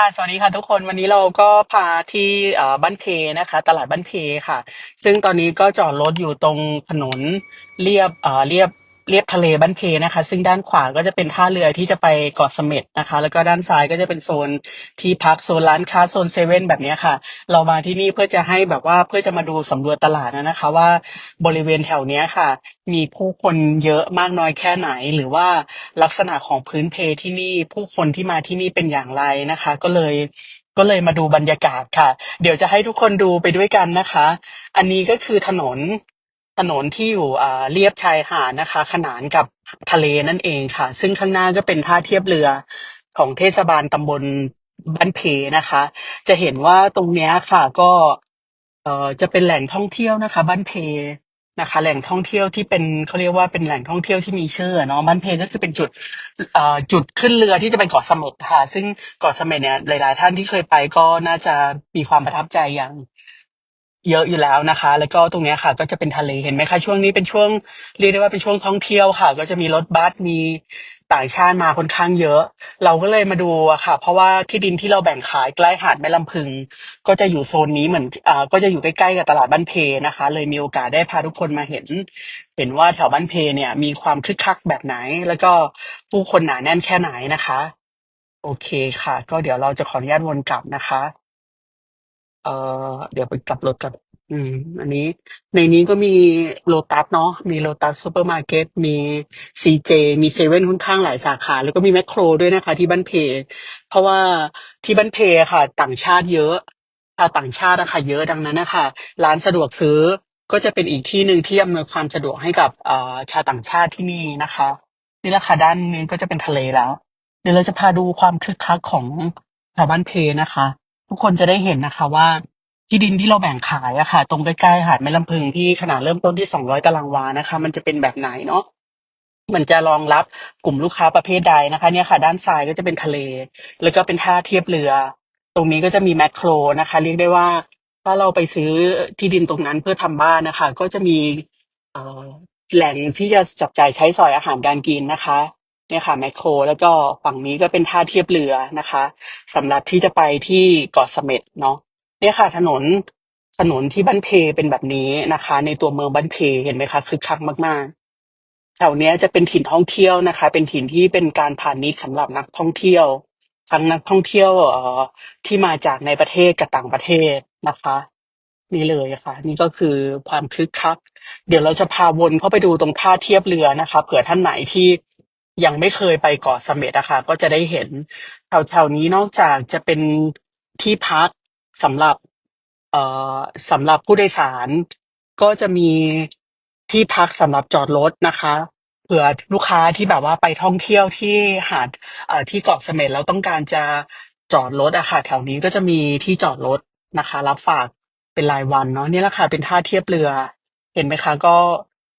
ค่ะ สวัสดีค่ะทุกคน วันนี้เราก็พาที่เอ่อบ้านเพนะคะ ตลาดบ้านเพค่ะ ซึ่งตอนนี้ก็จอดรถอยู่ตรงถนนเลียบเอ่อเลียบ เลียบทะเลบ้านเพนะคะ ซึ่งด้านขวาก็จะเป็นท่าเรือที่จะไปเกาะเสม็ดนะคะ แล้วก็ด้านซ้ายก็จะเป็นโซนที่พักโซนร้านค้าโซนเซเว่นแบบนี้ค่ะ เรามาที่นี่เพื่อจะให้แบบว่าเพื่อจะมาดูสำรวจตลาดนะคะ ว่าบริเวณแถวเนี้ยค่ะ มีผู้คนเยอะมากน้อยแค่ไหน หรือว่าลักษณะของพื้นเพที่นี่ผู้คนที่มาที่นี่เป็นอย่างไรนะคะ ก็เลยก็เลยมาดูบรรยากาศค่ะ เดี๋ยวจะให้ทุกคนดูไปด้วยกันนะคะ อันนี้ก็คือถนน ถนนที่อยู่เลียบชายหาดนะคะ ขนานกับทะเลนั่นเองค่ะ ซึ่งข้างหน้าก็เป็นท่าเทียบเรือของเทศบาลตำบลบ้านเพนะคะ จะเห็นว่าตรงนี้ค่ะก็เอ่อจะเป็นแหล่งท่องเที่ยวนะคะ บ้านเพนะคะ แหล่งท่องเที่ยวที่เป็นเขาเรียกว่าเป็นแหล่งท่องเที่ยวที่มีชื่อเนาะบ้านเพก็คือเป็นจุดเอ่อจุดขึ้นเรือที่จะไปเกาะเสม็ดค่ะ ซึ่งเกาะเสม็ดเนี่ยหลาย ๆ ท่านที่เคยไปก็น่าจะมีความประทับใจอย่าง เยอะอยู่แล้วนะคะ แล้วก็ตรงเนี้ยค่ะก็จะเป็นทะเลเห็นไหมคะช่วงนี้เป็นช่วงเรียกได้ว่าเป็นช่วงท่องเที่ยวค่ะ ก็จะมีรถบัสมีต่างชาติมาค่อนข้างเยอะ เราก็เลยมาดูอะค่ะ เพราะว่าที่ดินที่เราแบ่งขายใกล้หาดแม่ลำพึง ก็จะอยู่โซนนี้เหมือนอ่าก็จะอยู่ใกล้ๆกับตลาดบ้านเพนะคะ เลยมีโอกาสได้พาทุกคนมาเห็น เห็นว่าแถวบ้านเพเนี่ยมีความคึกคักแบบไหน แล้วก็ผู้คนหนาแน่นแค่ไหนนะคะ โอเคค่ะ ก็เดี๋ยวเราจะขออนุญาตวนกลับนะคะ เอ่อ เดี๋ยวไปกลับรถก่อนอืม อันนี้ ในนี้ก็มีโลตัสเนาะ มีโลตัสซูเปอร์มาร์เก็ต มีซีเจ มีเซเว่นค่อนข้างหลายสาขา แล้วก็มีแมคโครด้วยนะคะ ที่บ้านเพ เพราะว่าที่บ้านเพค่ะ ต่างชาติเยอะชาวต่างชาติอะค่ะเยอะดังนั้นนะคะร้านสะดวกซื้อก็จะเป็นอีกที่หนึ่งที่อำนวยความสะดวกให้กับเอ่อชาวต่างชาติที่นี่นะคะ นี่แหละค่ะด้านนี้ก็จะเป็นทะเลแล้ว เดี๋ยวเราจะพาดูความคึกคักของชาวบ้านเพนะคะ ทุกคนจะได้เห็นนะคะว่าที่ดินที่เราแบ่งขายอะค่ะ ตรงใกล้ๆหาดแม่ลำพึงที่ขนาดเริ่มต้นที่200ตารางวานะคะ มันจะเป็นแบบไหนเนาะมันจะรองรับกลุ่มลูกค้าประเภทใดนะคะ เนี่ยค่ะ ด้านซ้ายก็จะเป็นทะเล แล้วก็เป็นท่าเทียบเรือ ตรงนี้ก็จะมีแมคโครนะคะ เรียกได้ว่า ถ้าเราไปซื้อที่ดินตรงนั้นเพื่อทำบ้านนะคะ ก็จะมีแหล่งที่จะจับจ่ายใช้สอยอาหารการกินนะคะ เนี่ยค่ะแมคโคร แล้วก็ฝั่งนี้ก็เป็นท่าเทียบเรือนะคะสำหรับที่จะไปที่เกาะเสม็ดเนาะเนี่ยค่ะ ถนนถนนที่บ้านเพเป็นแบบนี้นะคะ ในตัวเมืองบ้านเพเห็นไหมคะคึกคักมากๆแถวนี้จะเป็นถิ่นท่องเที่ยวนะคะ เป็นถิ่นที่เป็นการพาณิชย์สำหรับนักท่องเที่ยวทั้งนักท่องเที่ยวเอ่อที่มาจากในประเทศกับต่างประเทศนะคะ นี่เลยค่ะ นี่ก็คือความคึกคัก เดี๋ยวเราจะพาวนเข้าไปดูตรงท่าเทียบเรือนะคะ เผื่อท่านไหนที่ ยังไม่เคยไปเกาะเสม็ดอะค่ะ ก็จะได้เห็น แถว ๆ นี้นอกจากจะเป็นที่พักสำหรับ เอ่อ สำหรับผู้โดยสาร ก็จะมีที่พักสำหรับจอดรถนะคะ เผื่อลูกค้าที่แบบว่าไปท่องเที่ยวที่หาด เอ่อ ที่เกาะเสม็ด แล้วต้องการจะจอดรถอะค่ะ แถวนี้ก็จะมีที่จอดรถนะคะ รับฝากเป็นรายวันเนาะนี่แหละค่ะ เป็นท่าเทียบเรือ เห็นไหมคะ ก็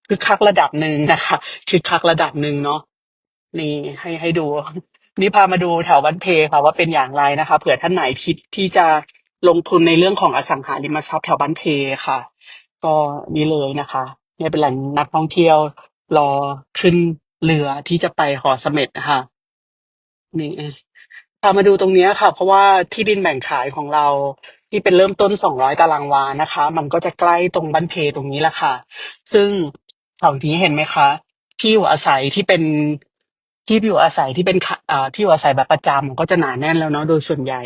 คึกคักระดับหนึ่ง นะคะ คึกคักระดับหนึ่งเนาะ นี่ให้ให้ดู นี่พามาดูแถวบ้านเพค่ะว่าเป็นอย่างไรนะคะ เผื่อท่านไหนคิดที่จะลงทุนในเรื่องของอสังหาริมทรัพย์แถวบ้านเพค่ะ ก็นี่เลยนะคะเนี่ยเป็นแหล่งนักท่องเที่ยวรอขึ้นเรือที่จะไปเกาะเสม็ดนะคะนี่พามาดูตรงเนี้ยค่ะ เพราะว่าที่ดินแบ่งขายของเราที่เป็นเริ่มต้น 200 ตารางวานะคะ มันก็จะใกล้ตรงบ้านเพตรงนี้แหละค่ะ ซึ่งแถวนี้เห็นไหมคะ ที่อยู่อาศัยที่เป็น ที่อยู่อาศัยที่เป็นค่ะอ่าที่อยู่อาศัยแบบประจำก็จะหนาแน่นแล้วเนาะโดยส่วนใหญ่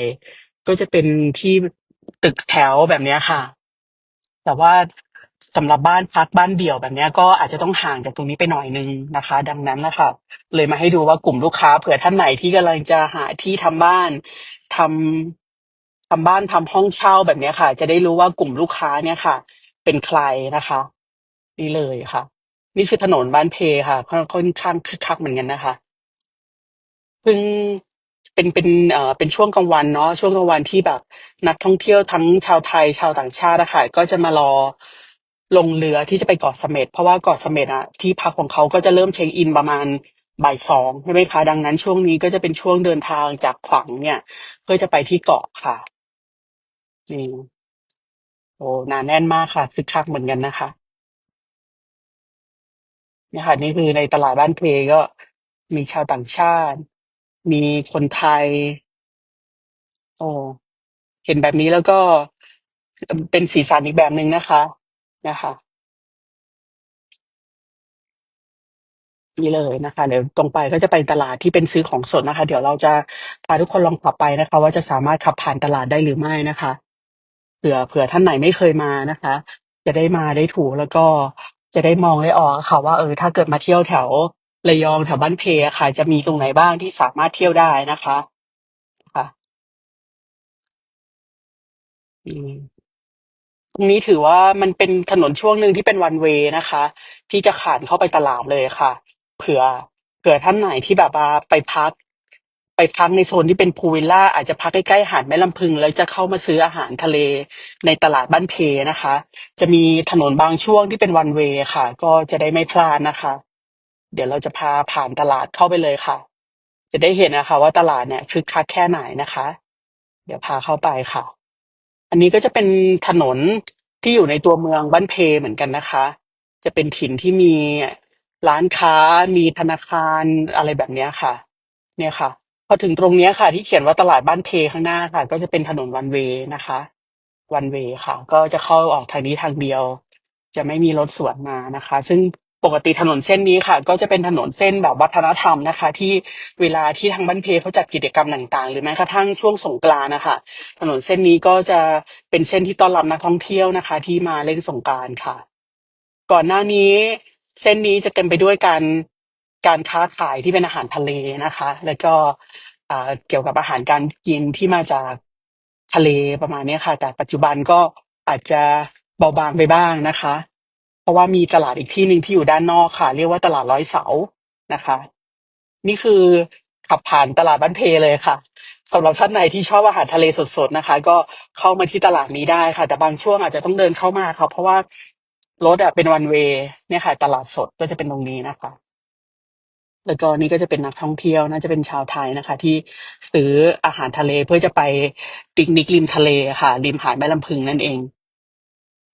ก็จะเป็นที่ตึกแถวแบบเนี้ยค่ะ แต่ว่าสำหรับบ้านพักบ้านเดี่ยวแบบเนี้ยก็อาจจะต้องห่างจากตรงนี้ไปหน่อยนึงนะคะ ดังนั้นนะคะเลยมาให้ดูว่ากลุ่มลูกค้าเผื่อท่านไหนที่กำลังจะหาที่ทำบ้านทำทำบ้านทำห้องเช่าแบบเนี้ยค่ะ จะได้รู้ว่ากลุ่มลูกค้าเนี่ยค่ะ เป็นใครนะคะ นี่เลยค่ะ นี่คือถนนบ้านเพค่ะค่อนค่อนข้างคึกคักเหมือนกันนะคะ เพิ่งเป็นเป็นเอ่อเป็นช่วงกลางวันเนาะช่วงกลางวันที่แบบนักท่องเที่ยวทั้งชาวไทยชาวต่างชาติอะค่ะก็จะมารอลงเรือที่จะไปเกาะเสม็ดเพราะว่าเกาะเสม็ดอะที่พักของเขาก็จะเริ่มเช็คอินประมาณบ่ายสองใช่ไหมคะดังนั้นช่วงนี้ก็จะเป็นช่วงเดินทางจากฝั่งเนี่ย เพื่อจะไปที่เกาะค่ะนี่โอ้หนาแน่นมากค่ะคึกคักเหมือนกันนะคะ เนี่ยค่ะนี่คือในตลาดบ้านเพก็มีชาวต่างชาติ มีคนไทย โอ้ เห็นแบบนี้แล้วก็เป็นสีสันอีกแบบหนึ่งนะคะ นะคะ นี่เลยนะคะ เดี๋ยวตรงไปก็จะไปตลาดที่เป็นซื้อของสดนะคะ เดี๋ยวเราจะพาทุกคนลองขับไปนะคะ ว่าจะสามารถขับผ่านตลาดได้หรือไม่นะคะ เผื่อเผื่อท่านไหนไม่เคยมานะคะ จะได้มาได้ถูกแล้วก็จะได้มองได้ออกค่ะว่าเออถ้าเกิดมาเที่ยวแถว ระยองแถวบ้านเพค่ะ จะมีตรงไหนบ้างที่สามารถเที่ยวได้นะคะค่ะอืม ตรงนี้ถือว่ามันเป็นถนนช่วงหนึ่งที่เป็นวันเวย์นะคะ ที่จะผ่านเข้าไปตลาดเลยค่ะ เผื่อเผื่อท่านไหนที่แบบว่าไปพัก ไปพักในโซนที่เป็นพูลวิลล่าอาจจะพักใกล้ๆหาดแม่ลำพึง แล้วจะเข้ามาซื้ออาหารทะเลในตลาดบ้านเพนะคะ จะมีถนนบางช่วงที่เป็นวันเวย์ค่ะ ก็จะได้ไม่พลาดนะคะ เดี๋ยวเราจะพาผ่านตลาดเข้าไปเลยค่ะ จะได้เห็นนะคะ ว่าตลาดเนี่ยคึกคักแค่ไหนนะคะ เดี๋ยวพาเข้าไปค่ะ อันนี้ก็จะเป็นถนนที่อยู่ในตัวเมืองบ้านเพเหมือนกันนะคะ จะเป็นถิ่นที่มีร้านค้า มีธนาคารอะไรแบบเนี้ยค่ะ เนี่ยค่ะ พอถึงตรงเนี้ยค่ะ ที่เขียนว่าตลาดบ้านเพข้างหน้าค่ะ ก็จะเป็นถนนวันเวย์นะคะ วันเวย์ค่ะ ก็จะเข้าออกทางนี้ทางเดียว จะไม่มีรถสวนมานะคะ ซึ่ง ปกติถนนเส้นนี้ค่ะ ก็จะเป็นถนนเส้นแบบวัฒนธรรมนะคะ ที่เวลาที่ทางบ้านเพเขาจัดกิจกรรมต่างๆ หรือแม้กระทั่งช่วงสงกรานต์นะคะ ถนนเส้นนี้ก็จะเป็นเส้นที่ต้อนรับนักท่องเที่ยวนะคะ ที่มาเล่นสงกรานต์ค่ะ ก่อนหน้านี้เส้นนี้จะเต็มไปด้วยการการค้าขายที่เป็นอาหารทะเลนะคะ แล้วก็อ่าเกี่ยวกับอาหารการกินที่มาจากทะเลประมาณเนี้ยค่ะ แต่ปัจจุบันก็อาจจะเบาบางไปบ้างนะคะ เพราะว่ามีตลาดอีกที่หนึ่งที่อยู่ด้านนอกค่ะ เรียกว่าตลาดร้อยเสานะคะ นี่คือขับผ่านตลาดบ้านเพเลยค่ะสำหรับท่านไหนที่ชอบอาหารทะเลสดๆนะคะ ก็เข้ามาที่ตลาดนี้ได้ค่ะ แต่บางช่วงอาจจะต้องเดินเข้ามาค่ะ เพราะว่ารถอะเป็นวันเวย์เนี่ยค่ะ ตลาดสดก็จะเป็นตรงนี้นะคะ แล้วก็นี่ก็จะเป็นนักท่องเที่ยวน่าจะเป็นชาวไทยนะคะ ที่ซื้ออาหารทะเลเพื่อจะไปปิกนิกริมทะเลค่ะ ริมหาดแม่ลำพึงนั่นเอง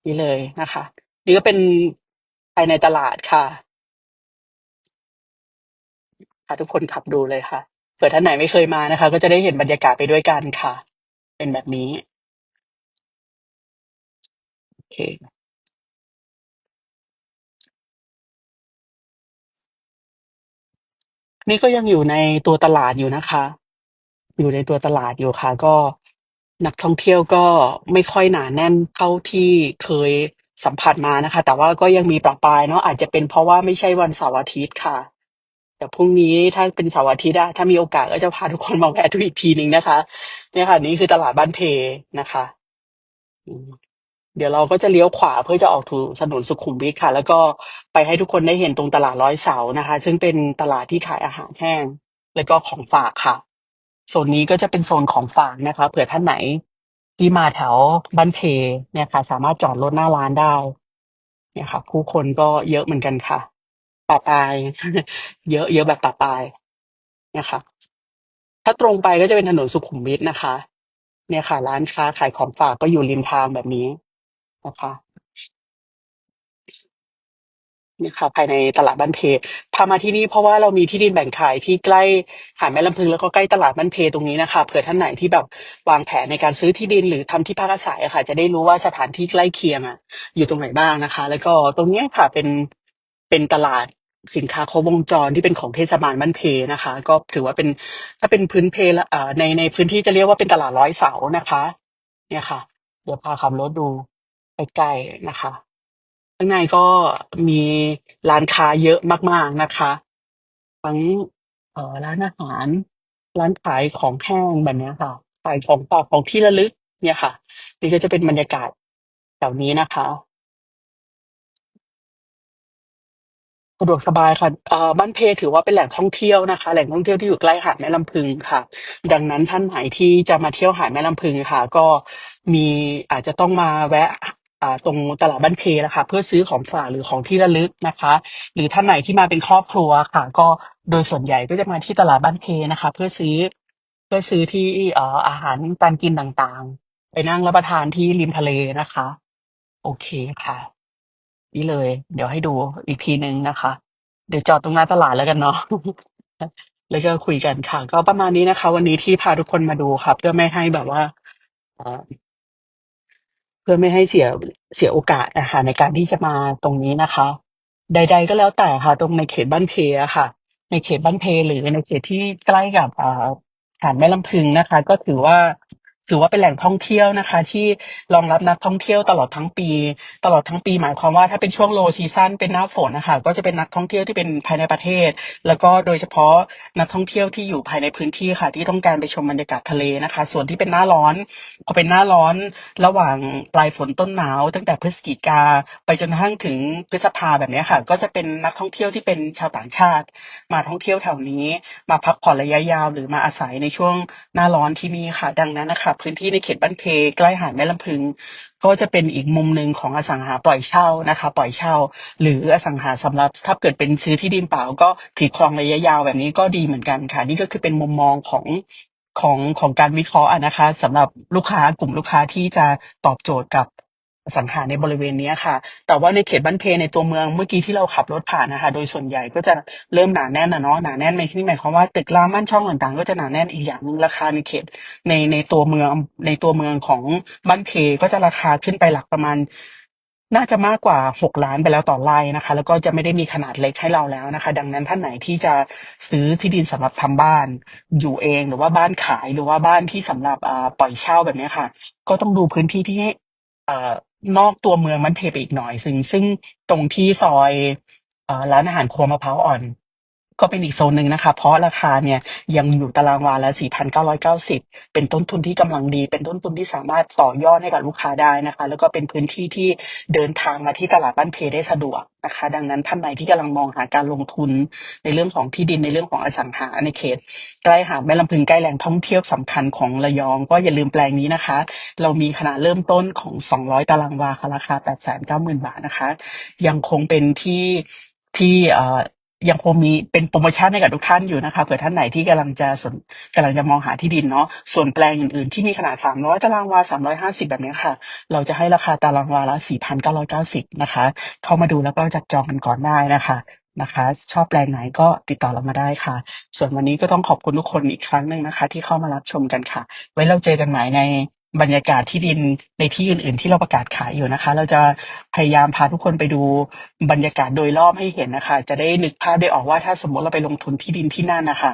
นี่เลยนะคะ นี่ก็เป็นภายในตลาดค่ะพาทุกคนขับดูเลยค่ะ เผื่อท่านไหนไม่เคยมานะคะ ก็จะได้เห็นบรรยากาศไปด้วยกันค่ะ เป็นแบบนี้โอเคนี่ก็ยังอยู่ในตัวตลาดอยู่นะคะ อยู่ในตัวตลาดอยู่ค่ะ ก็นักท่องเที่ยวก็ไม่ค่อยหนาแน่นเท่าที่เคย สัมผัสมานะคะ แต่ว่าก็ยังมีประปรายเนาะอาจจะเป็นเพราะว่าไม่ใช่วันเสาร์อาทิตย์ค่ะแต่พรุ่งนี้ถ้าเป็นเสาร์อาทิตย์อะถ้ามีโอกาสก็จะพาทุกคนมาแวะดูอีกทีหนึ่งนะคะเนี่ยค่ะ นี่คือตลาดบ้านเพนะคะอืมเดี๋ยวเราก็จะเลี้ยวขวาเพื่อจะออกถูถนนสุขุมวิทค่ะ แล้วก็ไปให้ทุกคนได้เห็นตรงตลาดร้อยเสานะคะ ซึ่งเป็นตลาดที่ขายอาหารแห้ง แล้วก็ของฝากค่ะโซนนี้ก็จะเป็นโซนของฝากนะคะ เผื่อท่านไหน ที่มาแถวบ้านเพเนี่ยค่ะ สามารถจอดรถหน้าร้านได้ เนี่ยค่ะ ผู้คนก็เยอะเหมือนกันค่ะป่าปาย เยอะเยอะแบบป่าปายเนี่ยค่ะ ถ้าตรงไปก็จะเป็นถนนสุขุมวิทนะคะ เนี่ยค่ะ ร้านค้าขายของฝากก็อยู่ริมทางแบบนี้นะคะ เนี่ยค่ะภายในตลาดบ้านเพพามาที่นี่เพราะว่าเรามีที่ดินแบ่งขายที่ใกล้หาดแม่ลำพึงแล้วก็ใกล้ตลาดบ้านเพตรงนี้นะคะเผื่อท่านไหนที่แบบวางแผนในการซื้อที่ดินหรือทำที่พักอาศัยอะค่ะ จะได้รู้ว่าสถานที่ใกล้เคียงอะอยู่ตรงไหนบ้างนะคะ แล้วก็ตรงเนี้ยค่ะเป็นเป็นตลาดสินค้าครบวงจรที่เป็นของเทศบาลบ้านเพนะคะ ก็ถือว่าเป็นถ้าเป็นพื้นเพละเอ่อในในพื้นที่จะเรียกว่าเป็นตลาดร้อยเสานะคะ เนี่ยค่ะ เดี๋ยวพาขับรถดูใกล้ๆนะคะ ข้างในก็มีร้านค้าเยอะมากๆนะคะ ทั้งเอ่อร้านอาหาร ร้านขายของแห้งแบบเนี้ยค่ะ ขายของฝากของที่ระลึกเนี่ยค่ะ นี่ก็จะเป็นบรรยากาศแถวนี้นะคะ สะดวกสบายค่ะเอ่อบ้านเพถือว่าเป็นแหล่งท่องเที่ยวนะคะ แหล่งท่องเที่ยวที่อยู่ใกล้หาดแม่ลำพึงค่ะ ดังนั้นท่านไหนที่จะมาเที่ยวหาดแม่ลำพึงค่ะ ก็มีอาจจะต้องมาแวะ ตรงตลาดบ้านเพนะคะเพื่อซื้อของฝากหรือของที่ระลึกนะคะ หรือท่านไหนที่มาเป็นครอบครัวค่ะ ก็โดยส่วนใหญ่ก็จะมาที่ตลาดบ้านเพนะคะ เพื่อซื้อเพื่อซื้อที่เอ่ออาหารการกินต่างๆ ไปนั่งรับประทานที่ริมทะเลนะคะ โอเคค่ะ นี่เลย เดี๋ยวให้ดูอีกทีหนึ่งนะคะ เดี๋ยวจอดตรงหน้าตลาดแล้วกันเนาะ แล้วก็คุยกันค่ะ ก็ประมาณนี้นะคะ วันนี้ที่พาทุกคนมาดูค่ะ เพื่อไม่ให้แบบว่า เพื่อไม่ให้เสียเสียโอกาสนะคะในการที่จะมาตรงนี้นะคะ ใด ๆ ก็แล้วแต่ค่ะ ตรงในเขตบ้านเพอะค่ะ ในเขตบ้านเพหรือในเขตที่ใกล้กับอ่าหาดแม่ลำพึงนะคะ ก็ถือว่า ถือว่าเป็นแหล่งท่องเที่ยวนะคะ ที่รองรับนักท่องเที่ยวตลอดทั้งปี ตลอดทั้งปีหมายความว่าถ้าเป็นช่วง Low Season เป็นหน้าฝนนะคะก็จะเป็นนักท่องเที่ยวที่เป็นภายในประเทศ แล้วก็โดยเฉพาะนักท่องเที่ยวที่อยู่ภายในพื้นที่ค่ะ ที่ต้องการไปชมบรรยากาศทะเลนะคะ ส่วนที่เป็นหน้าร้อนพอเป็นหน้าร้อนระหว่างปลายฝนต้นหนาว ตั้งแต่พฤศจิกาไปจนกระทั่งถึงพฤษภาแบบนี้ค่ะ ก็จะเป็นนักท่องเที่ยวที่เป็นชาวต่างชาติ มาท่องเที่ยวแถวนี้ มาพักผ่อนระยะยาว หรือมาอาศัยในช่วงหน้าร้อนที่นี่ค่ะ ดังนั้นนะคะพื้นที่ในเขตบ้านเพใกล้หาดแม่ลำพึง ก็จะเป็นอีกมุมหนึ่งของอสังหาปล่อยเช่านะคะ ปล่อยเช่า หรืออสังหาสำหรับถ้าเกิดเป็นซื้อที่ดินเปล่าก็ถือครองระยะยาวแบบนี้ก็ดีเหมือนกันค่ะ นี่ก็คือเป็นมุมมองของของของการวิเคราะห์นะคะสำหรับลูกค้ากลุ่มลูกค้าที่จะตอบโจทย์กับ สังหาในบริเวณนี้ค่ะ แต่ว่าในเขตบ้านเพในตัวเมืองเมื่อกี้ที่เราขับรถผ่านนะคะ โดยส่วนใหญ่ก็จะเริ่มหนาแน่นอะเนาะหนาแน่นในที่นี้หมายความว่าตึกรามบ้านช่องต่างๆ ก็จะหนาแน่นอีกอย่างหนึ่งราคาในเขตในในตัวเมืองในตัวเมืองของบ้านเพก็จะราคาขึ้นไปหลักประมาณน่าจะมากกว่า 6 ล้านไปแล้วต่อไร่นะคะ แล้วก็จะไม่ได้มีขนาดเล็กให้เราแล้วนะคะ ดังนั้นท่านไหนที่จะซื้อที่ดินสำหรับทำบ้าน อยู่เองหรือว่าบ้านขายหรือว่าบ้านที่สำหรับปล่อยเช่าแบบนี้ค่ะ ก็ต้องดูพื้นที่ที่ นอกตัวเมืองมันเพไปอีกหน่อย ซึ่งซึ่งตรงที่ซอยเอ่อร้านอาหารครัวมะพร้าวอ่อน ก็เป็นอีกโซนหนึ่งนะคะ เพราะราคาเนี่ยยังอยู่ตารางวาละ 4,990 เป็นต้นทุนที่กำลังดี เป็นต้นทุนที่สามารถต่อยอดให้กับลูกค้าได้นะคะ แล้วก็เป็นพื้นที่ที่เดินทางมาที่ตลาดบ้านเพได้สะดวกนะคะ ดังนั้นท่านใดที่กำลังมองหาการลงทุนในเรื่องของที่ดินในเรื่องของอสังหาในเขตใกล้หาดแม่ลำพึงใกล้แหล่งท่องเที่ยวสำคัญของระยอง ก็อย่าลืมแปลงนี้นะคะ เรามีขนาดเริ่มต้นของ 200 ตารางวาค่ะราคา 890,000 บาทนะคะ ยังคงเป็นที่ที่เอ่อ ยังคงมีเป็นโพรโมชั่นให้กับทุกท่านอยู่นะคะเผื่อท่านไหนที่กำลังจะสนกำลังจะมองหาที่ดินเนาะส่วนแปลงอื่นๆที่มีขนาด 300 ตารางวา 350 แบบนี้ค่ะ เราจะให้ราคาตารางวาละ 4,990 นะคะ เข้ามาดูแล้วก็จับจองกันก่อนได้นะคะนะคะ ชอบแปลงไหนก็ติดต่อเรามาได้ค่ะ ส่วนวันนี้ก็ต้องขอบคุณทุกคนอีกครั้งหนึ่งนะคะ ที่เข้ามารับชมกันค่ะ ไว้เราเจอกันใหม่ใน บรรยากาศที่ดินในที่อื่น ๆ ที่เราประกาศขายอยู่นะคะ เราจะพยายามพาทุกคนไปดูบรรยากาศโดยรอบให้เห็นนะคะ จะได้นึกภาพได้ออกว่าถ้าสมมติเราไปลงทุนที่ดินที่นั่นนะคะ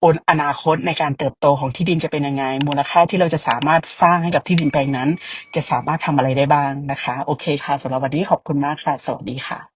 โอนอนาคตในการเติบโตของที่ดินจะเป็นยังไง มูลค่าที่เราจะสามารถสร้างให้กับที่ดินแปลงนั้น จะสามารถทำอะไรได้บ้างนะคะ โอเคค่ะสำหรับวันนี้ขอบคุณมากค่ะ สวัสดีค่ะ